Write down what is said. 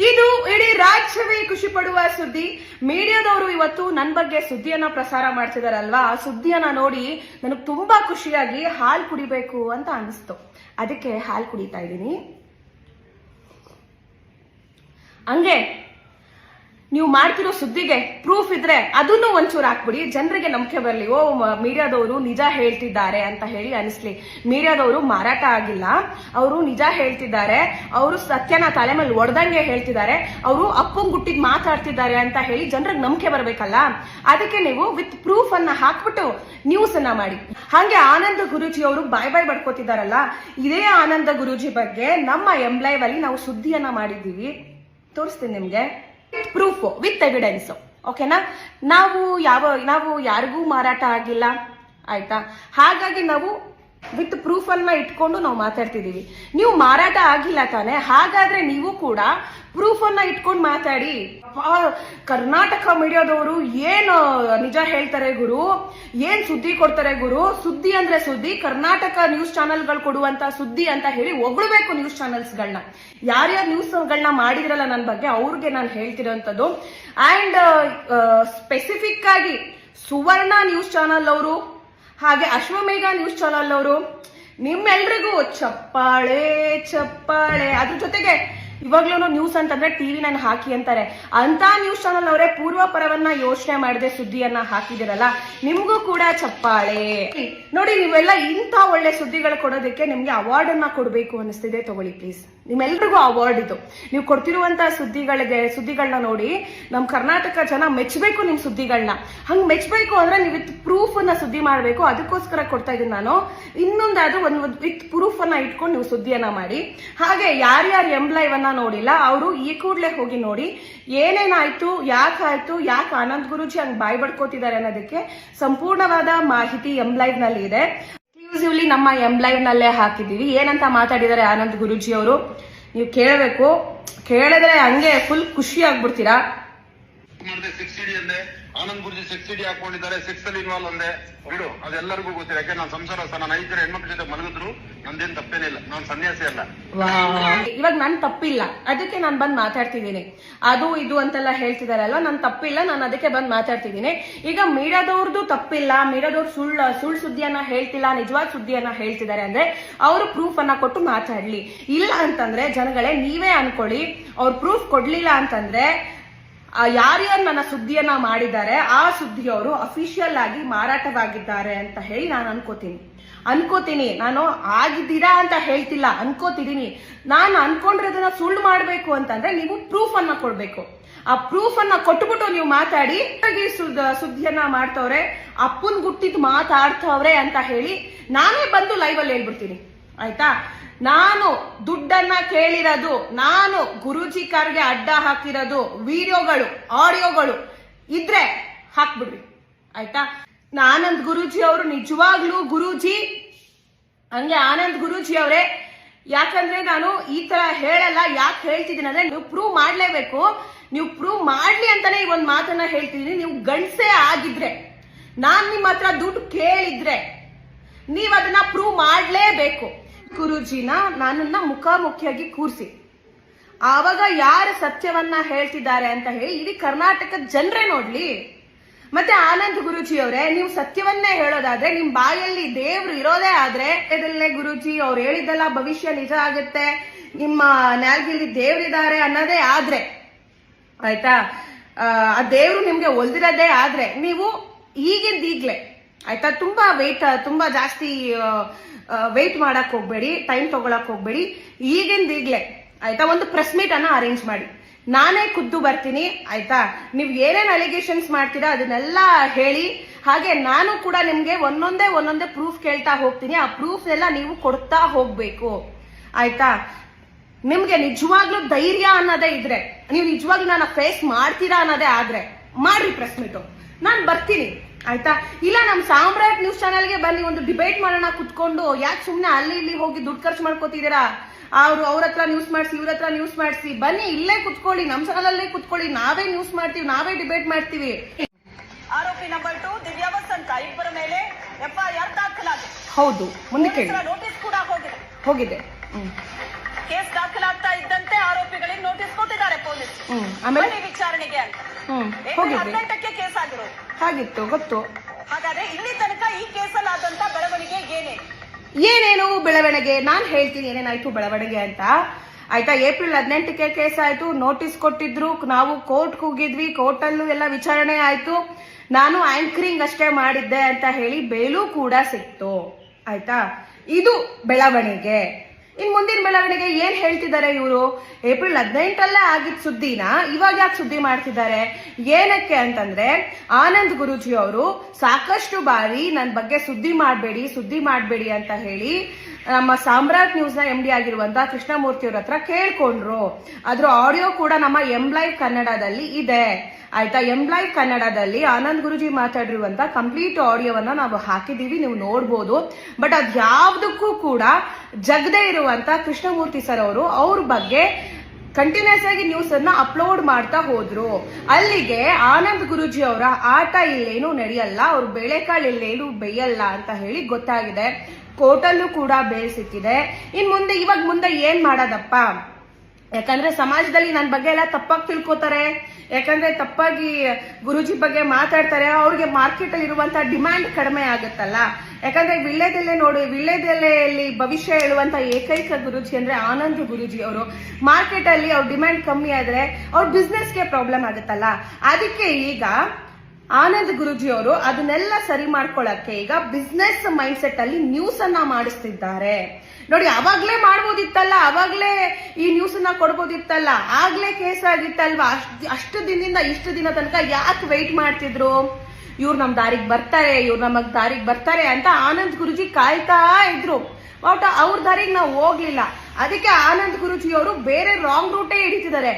ಇದು ಇಡೀ ರಾಜ್ಯವೇ ಖುಷಿ ಪಡುವ ಸುದ್ದಿ. ಮೀಡಿಯಾದವರು ಇವತ್ತು ನನ್ನ ಬಗ್ಗೆ ಸುದ್ದಿಯನ್ನ ಪ್ರಸಾರ ಮಾಡ್ತಿದಾರಲ್ವಾ? ಆ ಸುದ್ದಿಯನ್ನ ನೋಡಿ ನನಗೆ ತುಂಬಾ ಖುಷಿಯಾಗಿ ಹಾಲು ಕುಡಿಬೇಕು ಅಂತ ಅನಿಸ್ತು. ಅದಕ್ಕೆ ಹಾಲು ಕುಡಿತಾ ಇದ್ದೀನಿ. ಹಂಗೆ ನೀವು ಮಾಡ್ತಿರೋ ಸುದ್ದಿಗೆ ಪ್ರೂಫ್ ಇದ್ರೆ ಅದನ್ನು ಒಂಚೂರು ಹಾಕ್ಬಿಡಿ. ಜನರಿಗೆ ನಂಬಿಕೆ ಬರಲಿ. ಓ ಮೀಡಿಯಾದವರು ನಿಜ ಹೇಳ್ತಿದ್ದಾರೆ ಅಂತ ಹೇಳಿ ಅನಿಸ್ಲಿ. ಮೀಡಿಯಾದವರು ಮಾರಾಟ ಆಗಿಲ್ಲ. ಅವರು ನಿಜ ಹೇಳ್ತಿದ್ದಾರೆ. ಅವರು ಸತ್ಯನ ತಲೆ ಮೇಲೆ ಒಡೆದಂಗೆ ಹೇಳ್ತಿದ್ದಾರೆ. ಅವರು ಅಪ್ಪಂ ಗುಟ್ಟಿಗೆ ಮಾತಾಡ್ತಿದ್ದಾರೆ ಅಂತ ಹೇಳಿ ಜನರಿಗೆ ನಂಬಿಕೆ ಬರಬೇಕಲ್ಲ? ಅದಕ್ಕೆ ನೀವು ವಿತ್ ಪ್ರೂಫ್ ಅನ್ನ ಹಾಕ್ಬಿಟ್ಟು ನ್ಯೂಸ್ ಅನ್ನ ಮಾಡಿ. ಹಾಗೆ ಆನಂದ ಗುರೂಜಿ ಅವರು ಬಾಯ್ ಬಾಯ್ ಬಡ್ಕೋತಿದಾರಲ್ಲ ಇದೇ ಆನಂದ ಗುರೂಜಿ ಬಗ್ಗೆ ನಮ್ಮ ಎಂಬ್ಲೈವ್ ಅಲ್ಲಿ ನಾವು ಸುದ್ದಿಯನ್ನ ಮಾಡಿದ್ದೀವಿ. ತೋರಿಸ್ತೀನಿ ನಿಮ್ಗೆ. ಪ್ರೂಫ್ ವಿತ್ ಎವಿಡೆನ್ಸ್ ಓಕೆನಾ ನಾವು ಯಾವ ನಾವು ಯಾರಿಗೂ ಮಾರಾಟ ಆಗಿಲ್ಲ. ಆಯ್ತಾ? ಹಾಗಾಗಿ ನಾವು ವಿತ್ ಪ್ರೂಫ್ ಅನ್ನ ಇಟ್ಕೊಂಡು ನಾವು ಮಾತಾಡ್ತಿದೀವಿ. ನೀವು ಮಾರಾಟ ಆಗಿಲ್ಲ ತಾನೆ, ಹಾಗಾದ್ರೆ ನೀವು ಕೂಡ ಪ್ರೂಫ್ ಅನ್ನ ಇಟ್ಕೊಂಡು ಮಾತಾಡಿ. ಕರ್ನಾಟಕ ಮೀಡಿಯಾದವರು ಏನು ನಿಜ ಹೇಳ್ತಾರೆ ಗುರು, ಏನ್ ಸುದ್ದಿ ಕೊಡ್ತಾರೆ ಗುರು, ಸುದ್ದಿ ಅಂದ್ರೆ ಸುದ್ದಿ, ಕರ್ನಾಟಕ ನ್ಯೂಸ್ ಚಾನೆಲ್ಗಳು ಕೊಡುವಂತ ಸುದ್ದಿ ಅಂತ ಹೇಳಿ ಹೊಗಳಬೇಕು ನ್ಯೂಸ್ ಚಾನೆಲ್ಸ್ಗಳನ್ನ ನ್ಯೂಸ್ ನ್ಯೂಸ್ಗಳನ್ನ ಮಾಡಿದ್ರಲ್ಲ ನನ್ನ ಬಗ್ಗೆ, ಅವ್ರಿಗೆ ನಾನು ಹೇಳ್ತಿರೋಂಥದ್ದು. ಅಂಡ್ ಸ್ಪೆಸಿಫಿಕ್ ಆಗಿ ಸುವರ್ಣ ನ್ಯೂಸ್ ಚಾನಲ್ ಅವರು ಹಾಗೆ ಅಶ್ವಮೇಘ ನ್ಯೂಸ್ ಚಾನಲ್ ಅವರು, ನಿಮ್ಮೆಲ್ರಿಗೂ ಚಪ್ಪಾಳೆ ಚಪ್ಪಾಳೆ. ಅದ್ರ ಜೊತೆಗೆ ಇವಾಗ್ಲೂ ನ್ಯೂಸ್ ಅಂತಂದ್ರೆ ಟಿವಿ ನಾನು ಹಾಕಿ ಅಂತಾರೆ. ಅಂತ ನ್ಯೂಸ್ ಚಾನಲ್ ಅವರೇ ಪೂರ್ವ ಪರವನ್ನ ಯೋಚನೆ ಮಾಡದೆ ಸುದ್ದಿಯನ್ನ ಹಾಕಿದಿರಲ್ಲ, ನಿಮ್ಗೂ ಕೂಡ ಚಪ್ಪಾಳೆ. ನೋಡಿ, ನೀವೆಲ್ಲ ಇಂಥ ಒಳ್ಳೆ ಸುದ್ದಿಗಳು ಕೊಡೋದಕ್ಕೆ ನಿಮ್ಗೆ ಅವಾರ್ಡ್ ಅನ್ನ ಕೊಡಬೇಕು ಅನಿಸ್ತಿದೆ ತಗೊಳ್ಳಿ ಪ್ಲೀಸ್ ನಿಮ್ಮೆಲ್ರಿಗೂ ಅವಾರ್ಡ್ ಇದು. ನೀವು ಕೊಡ್ತಿರುವಂತಹ ಸುದ್ದಿಗಳಿಗೆ ಸುದ್ದಿಗಳನ್ನ ನೋಡಿ, ನಮ್ ಕರ್ನಾಟಕ ಜನ ಮೆಚ್ಚಬೇಕು ನಿಮ್ ಸುದ್ದಿಗಳನ್ನ ಹಂಗ್ ಮೆಚ್ಚಬೇಕು ಅಂದ್ರೆ ನೀವು ವಿತ್ ಪ್ರೂಫ್ ಅನ್ನ ಸುದ್ದಿ ಮಾಡಬೇಕು. ಅದಕ್ಕೋಸ್ಕರ ಕೊಡ್ತಾ ಇದ್ದೀನಿ ನಾನು. ಇನ್ನೊಂದಾದ್ರೂ ಒಂದು ವಿತ್ ಪ್ರೂಫ್ ಅನ್ನ ಇಟ್ಕೊಂಡು ನೀವು ಸುದ್ದಿಯನ್ನ ಮಾಡಿ. ಹಾಗೆ ಯಾರ್ಯಾರು ಎಂಬ್ಲೈವ್ ಅನ್ನ ನೋಡಿಲ್ಲ, ಅವರು ಈ ಕೂಡಲೇ ಹೋಗಿ ನೋಡಿ, ಏನೇನಾಯ್ತು, ಯಾಕಾಯ್ತು, ಯಾಕೆ ಆನಂದ್ ಗುರುಜಿ ಹಂಗ್ ಬಾಯ್ ಬಡ್ಕೋತಿದ್ದಾರೆ ಅನ್ನೋದಕ್ಕೆ ಸಂಪೂರ್ಣವಾದ ಮಾಹಿತಿ ಎಂಬ್ಲೈವ್ನಲ್ಲಿ ಇದೆ. ಎಕ್ಸ್ಕ್ಲೂಸಿವ್ಲಿ ನಮ್ಮ ಎಂಪ್ಲಾಯ್ನಲ್ಲೇ ಹಾಕಿದ್ದೀವಿ. ಏನಂತ ಮಾತಾಡಿದ್ದಾರೆ ಆನಂದ್ ಗುರುಜಿ ಅವರು? ನೀವು ಕೇಳಬೇಕು. ಕೇಳಿದ್ರೆ ಹಂಗೆ ಫುಲ್ ಖುಷಿ ಆಗ್ಬಿಡ್ತೀರಾ ಮಾಡಿದೆ ಸಿಕ್ಸ್ ಸಿಡಿ ಅಂದೆ ಆನಂದ್ ಗುರುಜಿ ಸಿಕ್ಸ್ ಸಿಟಿ ಹಾಕೊಂಡಿದ್ದಾರೆ. ಸಿಕ್ಸ್ ಅಲ್ಲಿ ಇನ್ವಾಲ್ವ್ ಅಂದೆ ಬಿಡು, ಅದೆಲ್ಲರಿಗೂ ಗೊತ್ತಿಲ್ಲ ಯಾಕೆ ನಾನು ಸಂಸಾರ ನಾನು ಐದು ಹೆಣ್ಮಕ್ಳ ಜೊತೆ ಮಲಗಿದ್ರು, ನಂದೇನ್ ತಪ್ಪೇನಿಲ್ಲ ನಾನು ಸನ್ಯಾಸಿ ಅಲ್ಲ. ಇವಾಗ ನನ್ ತಪ್ಪಿಲ್ಲ. ಅದಕ್ಕೆ ನಾನು ಬಂದ್ ಮಾತಾಡ್ತಿದ್ದೀನಿ. ಅದು, ಇದು ಅಂತೆಲ್ಲ ಹೇಳ್ತಿದಾರಲ್ವ ನನ್ ತಪ್ಪಿಲ್ಲ, ನಾನು ಅದಕ್ಕೆ ಬಂದ್ ಮಾತಾಡ್ತಿದ್ದೀನಿ. ಈಗ ಮೀಡಿಯಾದವ್ರದ್ದು ತಪ್ಪಿಲ್ಲ. ಮೀಡಿಯಾದವ್ರು ಸುಳ್ಳು ಸುಳ್ಳು ಸುದ್ದಿಯನ್ನ ಹೇಳ್ತಿಲ್ಲ, ನಿಜವಾದ ಸುದ್ದಿಯನ್ನ ಹೇಳ್ತಿದ್ದಾರೆ ಅಂದ್ರೆ ಅವರು ಪ್ರೂಫ್ ಅನ್ನ ಕೊಟ್ಟು ಮಾತಾಡ್ಲಿ. ಇಲ್ಲ ಅಂತಂದ್ರೆ, ಜನಗಳೇ, ನೀವೇ ಅನ್ಕೊಳ್ಳಿ. ಅವ್ರು ಪ್ರೂಫ್ ಕೊಡ್ಲಿಲ್ಲ ಅಂತಂದ್ರೆ ಯಾರ್ಯಾರು ನನ್ನ ಸುದ್ದಿಯನ್ನ ಮಾಡಿದ್ದಾರೆ, ಆ ಸುದ್ದಿಯವರು ಅಫಿಷಿಯಲ್ ಆಗಿ ಮಾರಾಟವಾಗಿದ್ದಾರೆ ಅಂತ ಹೇಳಿ ನಾನು ಅನ್ಕೋತೀನಿ. ಅನ್ಕೋತೀನಿ, ನಾನು ಆಗಿದ್ದೀರಾ ಅಂತ ಹೇಳ್ತಿಲ್ಲ ಅನ್ಕೋತಿದ್ದೀನಿ ನಾನು ಅನ್ಕೊಂಡಿರೋದನ್ನ ಸುಳ್ಳು ಮಾಡಬೇಕು ಅಂತಂದ್ರೆ ನೀವು ಪ್ರೂಫ್ ಅನ್ನ ಕೊಡ್ಬೇಕು. ಆ ಪ್ರೂಫ್ ಅನ್ನ ಕೊಟ್ಬಿಟ್ಟು ನೀವು ಮಾತಾಡಿ ಸುದ್ದಿಯನ್ನ ಮಾಡ್ತವ್ರೆ, ಅಪ್ಪನ್ ಗುಟ್ಟಿದ್ ಮಾತಾಡ್ತವ್ರೆ ಅಂತ ಹೇಳಿ ನಾನೇ ಬಂದು ಲೈವ್ ಅಲ್ಲಿ ಹೇಳ್ಬಿಡ್ತೀನಿ. ಆಯ್ತಾ? ನಾನು ದುಡ್ಡನ್ನ ಕೇಳಿರೋದು, ನಾನು ಗುರುಜಿ ಕಾರ್ಗೆ ಅಡ್ಡ ಹಾಕಿರೋದು ವಿಡಿಯೋಗಳು, ಆಡಿಯೋಗಳು ಇದ್ರೆ ಹಾಕ್ಬಿಡ್ರಿ. ಆಯ್ತಾ? ಆನಂದ್ ಗುರೂಜಿ ಅವರು ನಿಜವಾಗ್ಲೂ ಗುರೂಜಿ. ಹಂಗೆ ಆನಂದ್ ಗುರೂಜಿ ಅವರೇ, ಯಾಕಂದ್ರೆ ನಾನು ಈ ತರ ಹೇಳಲ್ಲ, ಯಾಕೆ ಹೇಳ್ತಿದ್ದೀನಿ ಅಂದ್ರೆ ನೀವು ಪ್ರೂವ್ ಮಾಡ್ಲೇಬೇಕು. ನೀವು ಪ್ರೂವ್ ಮಾಡ್ಲಿ ಅಂತಾನೆ ಈ ಒಂದು ಮಾತನ್ನ ಹೇಳ್ತಿದೀನಿ ನೀವು ಗಂಡ್ಸೆ ಆಗಿದ್ರೆ, ನಾನ್ ನಿಮ್ಮ ಹತ್ರ ದುಡ್ಡು ಕೇಳಿದ್ರೆ ನೀವ್ ಅದನ್ನ ಪ್ರೂವ್ ಮಾಡ್ಲೇಬೇಕು. ಗುರೂಜಿನ ನನ್ನನ್ನ ಮುಖಾಮುಖಿಯಾಗಿ ಕೂರಿಸಿ. ಆವಾಗ ಯಾರು ಸತ್ಯವನ್ನ ಹೇಳ್ತಿದ್ದಾರೆ ಅಂತ ಹೇಳಿ ಇಡೀ ಕರ್ನಾಟಕದ ಜನರೇ ನೋಡ್ಲಿ. ಮತ್ತೆ ಆನಂದ್ ಗುರುಜಿ ಅವರೇ ನೀವು ಸತ್ಯವನ್ನೇ ಹೇಳೋದಾದ್ರೆ ನಿಮ್ ಬಾಯಲ್ಲಿ ದೇವ್ರು ಇರೋದೇ ಆದ್ರೆ ಇದಲ್ಲೇ ಗುರುಜಿ ಅವ್ರು ಹೇಳಿದ್ದಲ್ಲ ಭವಿಷ್ಯ ನಿಜ ಆಗುತ್ತೆ. ನಿಮ್ಮ ನ್ಯಾಲ್ಗಿಲ್ಲಿ ದೇವ್ರಿದ್ದಾರೆ ಅನ್ನೋದೇ ಆದ್ರೆ. ಆಯ್ತಾ? ಆ, ಆ ದೇವ್ರು ನಿಮ್ಗೆ ಒಲ್ದಿರೋದೇ ಆದ್ರೆ ನೀವು ಈಗಿಂದ ಈಗ್ಲೇ ಆಯ್ತಾ? ತುಂಬಾ ವೆಯ್ಟ್ ತುಂಬಾ ಜಾಸ್ತಿ ವೆಯ್ಟ್ ಮಾಡಕ್ ಹೋಗ್ಬೇಡಿ ಟೈಮ್ ತಗೊಳಕ್ ಹೋಗ್ಬೇಡಿ. ಈಗಿಂದ ಈಗ್ಲೇ, ಆಯ್ತಾ? ಒಂದು ಪ್ರೆಸ್ ಮೀಟ್ ಅನ್ನ ಅರೇಂಜ್ ಮಾಡಿ. ನಾನೇ ಖುದ್ದು ಬರ್ತೀನಿ, ಆಯ್ತಾ? ನೀವು ಏನೇನ್ ಅಲಿಗೇಷನ್ಸ್ ಮಾಡ್ತೀರಾ ಅದನ್ನೆಲ್ಲ ಹೇಳಿ. ಹಾಗೆ ನಾನು ಕೂಡ ನಿಮ್ಗೆ ಒಂದೊಂದೇ ಒಂದೊಂದೇ ಪ್ರೂಫ್ ಕೇಳ್ತಾ ಹೋಗ್ತೀನಿ. ಆ ಪ್ರೂಫ್ ಎಲ್ಲ ನೀವು ಕೊಡ್ತಾ ಹೋಗ್ಬೇಕು. ಆಯ್ತಾ? ನಿಮ್ಗೆ ನಿಜವಾಗ್ಲೂ ಧೈರ್ಯ ಅನ್ನೋದೇ ಇದ್ರೆ, ನೀವು ನಿಜವಾಗ್ಲೂ ನಾನು ಫೇಸ್ ಮಾಡ್ತೀರಾ ಅನ್ನೋದೇ ಆದ್ರೆ, ಮಾಡ್ರಿ ಪ್ರೆಸ್ ಮೀಟು ನಾನು ಬರ್ತೀನಿ. ಆಯ್ತಾ? ಇಲ್ಲ ನಮ್ ಸಾಮ್ರಾಟ್ ನ್ಯೂಸ್ ಚಾನೆಲ್ಗೆ ಬನ್ನಿ ಒಂದು ಡಿಬೇಟ್ ಮಾಡೋಣ ಕುತ್ಕೊಂಡು. ಯಾಕೆ ಸುಮ್ನೆ ಅಲ್ಲಿ ಇಲ್ಲಿ ಹೋಗಿ ದುಡ್ಡು ಖರ್ಚು ಮಾಡ್ಕೋತಿದ್ದೀರಾ? ಅವ್ರು ಅವ್ರ ಹತ್ರ ನ್ಯೂಸ್ ಮಾಡಿಸಿ ಇವ್ರ ಹತ್ರ ನ್ಯೂಸ್ ಮಾಡಿಸಿ. ಬನ್ನಿ ಇಲ್ಲೇ ಕುತ್ಕೊಳ್ಳಿ ನಮ್ ಚಾನಲಲ್ಲೇ ಕುತ್ಕೊಳ್ಳಿ. ನಾವೇ ನ್ಯೂಸ್ ಮಾಡ್ತೀವಿ ನಾವೇ ಡಿಬೇಟ್ ಮಾಡ್ತೀವಿ. ಆರೋಪಿ ನಂಬರ್ ಟು ದಿವ್ಯಾ ವಸಂತ ಇಬ್ಬರ ಮೇಲೆ ಎಫ್ಐಆರ್ ದಾಖಲಾಗಿದೆ. ಹೌದು ಮುಂದಕ್ಕೆ ಕೇಳಿ. ನೋಟಿಸ್ ಕೂಡ ಹೋಗಿದೆ. ಹೋಗಿದೆ. ಹ್ಮ್. ಕೇಸ್ ದಾಖಲಾಗ್ತಾ ಇದ್ದಂತೆ ಆರೋಪಿಗಳಿಗೆ ನೋಟಿಸ್ ಕೊಟ್ಟಿದ್ದಾರೆ ಪೊಲೀಸ್. ಆಮೇಲೆ? ಬನ್ನಿ ವಿಚಾರಣೆಗೆ ಅಂತ. ಹ್ಮ್ ಏಪ್ರಿಲ್ ಹೋಗಿದ್ವಿ. ಹದಿನೆಂಟಕ್ಕೆ ಕೇಸ್ ಆಗಿರೋದು. ಹಾಗಿತ್ತು ಗೊತ್ತು. ಹಾಗಾದ್ರೆ ಇಲ್ಲಿ ತನಕ ಈ ಕೇಸಲ್ಲಿ ಆದಂತ ಬೆಳವಣಿಗೆ ಏನೇ? ಏನೇನು ಬೆಳವಣಿಗೆ? ನಾನ್ ಹೇಳ್ತೀನಿ ಏನೇನಾಯ್ತು ಬೆಳವಣಿಗೆ ಅಂತ. ಆಯ್ತಾ ಏಪ್ರಿಲ್ ಹದಿನೆಂಟಕ್ಕೆ ಕೇಸ್ ಆಯ್ತು. ನೋಟಿಸ್ ಕೊಟ್ಟಿದ್ರು. ನಾವು ಕೋರ್ಟ್ ಹೋಗಿದ್ವಿ ಕೋರ್ಟ್ ಅಲ್ಲೂ ಎಲ್ಲ ವಿಚಾರಣೆ ಆಯ್ತು. ನಾನು ಆಂಕರಿಂಗ್ ಅಷ್ಟೇ ಮಾಡಿದ್ದೆ ಅಂತ ಹೇಳಿ ಬೇಲು ಕೂಡ ಸಿಕ್ತು. ಆಯ್ತಾ? ಇದು ಬೆಳವಣಿಗೆ. ಇನ್ ಮುಂದಿನ ಬೆಳವಣಿಗೆ ಏನ್ ಹೇಳ್ತಿದ್ದಾರೆ ಇವರು? ಏಪ್ರಿಲ್ ಹದಿನೆಂಟಲ್ಲೇ ಆಗಿದ್ ಸುದ್ದಿನ ಇವಾಗ ಯಾಕೆ ಸುದ್ದಿ ಮಾಡ್ತಿದ್ದಾರೆ? ಏನಕ್ಕೆ ಅಂತಂದ್ರೆ ಆನಂದ್ ಗುರುಜಿ ಅವರು ಸಾಕಷ್ಟು ಬಾರಿ ನನ್ನ ಬಗ್ಗೆ ಸುದ್ದಿ ಮಾಡಬೇಡಿ ಸುದ್ದಿ ಮಾಡಬೇಡಿ ಅಂತ ಹೇಳಿ ನಮ್ಮ ಸಾಮ್ರಾಟ್ ನ್ಯೂಸ್ನ ಎಂ ಡಿ ಆಗಿರುವಂತ ಕೃಷ್ಣಮೂರ್ತಿ ಅವ್ರ ಹತ್ರ ಕೇಳ್ಕೊಂಡ್ರು. ಅದ್ರ ಆಡಿಯೋ ಕೂಡ ನಮ್ಮ ಎಂ ಲೈವ್ ಕನ್ನಡದಲ್ಲಿ ಇದೆ. ಆಯ್ತಾ? ಎಂ ಲೈವ್ ಕನ್ನಡದಲ್ಲಿ ಆನಂದ್ ಗುರುಜಿ ಮಾತಾಡಿರುವಂತ ಕಂಪ್ಲೀಟ್ ಆಡಿಯೋವನ್ನ ನಾವು ಹಾಕಿದೀವಿ ನೀವು ನೋಡ್ಬೋದು. ಬಟ್ ಅದ್ ಯಾವ್ದಕ್ಕೂ ಕೂಡ ಜಗದೇ ಇರುವಂತ ಕೃಷ್ಣಮೂರ್ತಿ ಸರ್ ಅವರು ಅವ್ರ ಬಗ್ಗೆ ಕಂಟಿನ್ಯೂಸ್ ಆಗಿ ನ್ಯೂಸ್ ಅನ್ನ ಅಪ್ಲೋಡ್ ಮಾಡ್ತಾ ಹೋದ್ರು. ಅಲ್ಲಿಗೆ ಆನಂದ್ ಗುರುಜಿ ಅವರ ಆಟ ಇಲ್ಲೇನು ನಡೆಯಲ್ಲ, ಅವ್ರ ಬೇಳೆಕಾಳು ಇಲ್ಲೇನು ಬೇಯಲ್ಲ ಅಂತ ಹೇಳಿ ಗೊತ್ತಾಗಿದೆ. ಕೋರ್ಟಲ್ಲೂ ಕೂಡ ಬೇಲ್ ಸಿಕ್ಕಿದೆ. ಇನ್ ಮುಂದೆ, ಇವಾಗ ಮುಂದೆ ಏನ್ ಮಾಡೋದಪ್ಪ? ಯಾಕಂದ್ರೆ ಸಮಾಜದಲ್ಲಿ ನನ್ನ ಬಗ್ಗೆ ಎಲ್ಲ ತಪ್ಪಾಗಿ ತಿಳ್ಕೊತಾರೆ. ಯಾಕಂದ್ರೆ ತಪ್ಪಾಗಿ ಗುರುಜಿ ಬಗ್ಗೆ ಮಾತಾಡ್ತಾರೆ. ಅವ್ರಿಗೆ ಮಾರ್ಕೆಟ್ ಅಲ್ಲಿ ಇರುವಂತ ಡಿಮ್ಯಾಂಡ್ ಕಡಿಮೆ ಆಗುತ್ತಲ್ಲ. ಯಾಕಂದ್ರೆ ವಿಳ್ಳೆದೆಲೆ ನೋಡಿ ವಿಳ್ಳೆದೆಲೆಯಲ್ಲಿ ಭವಿಷ್ಯ ಹೇಳುವಂತ ಏಕೈಕ ಗುರುಜಿ ಅಂದ್ರೆ ಆನಂದ್ ಗುರುಜಿ ಅವರು. ಮಾರ್ಕೆಟ್ ಅಲ್ಲಿ ಅವ್ರ ಡಿಮ್ಯಾಂಡ್ ಕಮ್ಮಿ ಆದ್ರೆ ಅವ್ರ ಬಿಸ್ನೆಸ್ಗೆ ಪ್ರಾಬ್ಲಮ್ ಆಗುತ್ತಲ್ಲ. ಅದಕ್ಕೆ ಈಗ ಆನಂದ್ ಗುರುಜಿ ಅವರು ಅದನ್ನೆಲ್ಲ ಸರಿ ಮಾಡ್ಕೊಳ್ಳಕ್ಕೆ ಈಗ ಬಿಸ್ನೆಸ್ ಮೈಂಡ್ ಸೆಟ್ ಅಲ್ಲಿ ನ್ಯೂಸ್ ಅನ್ನ ಮಾಡಿಸ್ತಿದ್ದಾರೆ. ನೋಡಿ, ಅವಾಗ್ಲೇ ಮಾಡ್ಬೋದಿತ್ತಲ್ಲ, ಅವಾಗ್ಲೇ ಈ ನ್ಯೂಸ್ ಅನ್ನ ಕೊಡ್ಬೋದಿತ್ತಲ್ಲ, ಆಗ್ಲೇ ಕೇಸ್ ಆಗಿತ್ತಲ್ವಾ? ಅಷ್ಟ್- ಅಷ್ಟು ದಿನದಿಂದ ಇಷ್ಟು ದಿನ ತನಕ ಯಾಕೆ ವೆಯ್ಟ್ ಮಾಡ್ತಿದ್ರು? ಇವ್ರು ನಮ್ ದಾರಿಗೆ ಬರ್ತಾರೆ, ಇವ್ರು ನಮಗ್ ದಾರಿಗೆ ಬರ್ತಾರೆ ಅಂತ ಆನಂದ್ ಗುರುಜಿ ಕಾಯ್ತಾ ಇದ್ರು. ಬಟ್ ಅವ್ರ ದಾರಿಗೆ ನಾವು ಹೋಗ್ಲಿಲ್ಲ. ಅದಕ್ಕೆ ಆನಂದ್ ಗುರುಜಿ ಅವರು ಬೇರೆ ರಾಂಗ್ ರೂಟೇ ಹಿಡಿತಿದ್ದಾರೆ.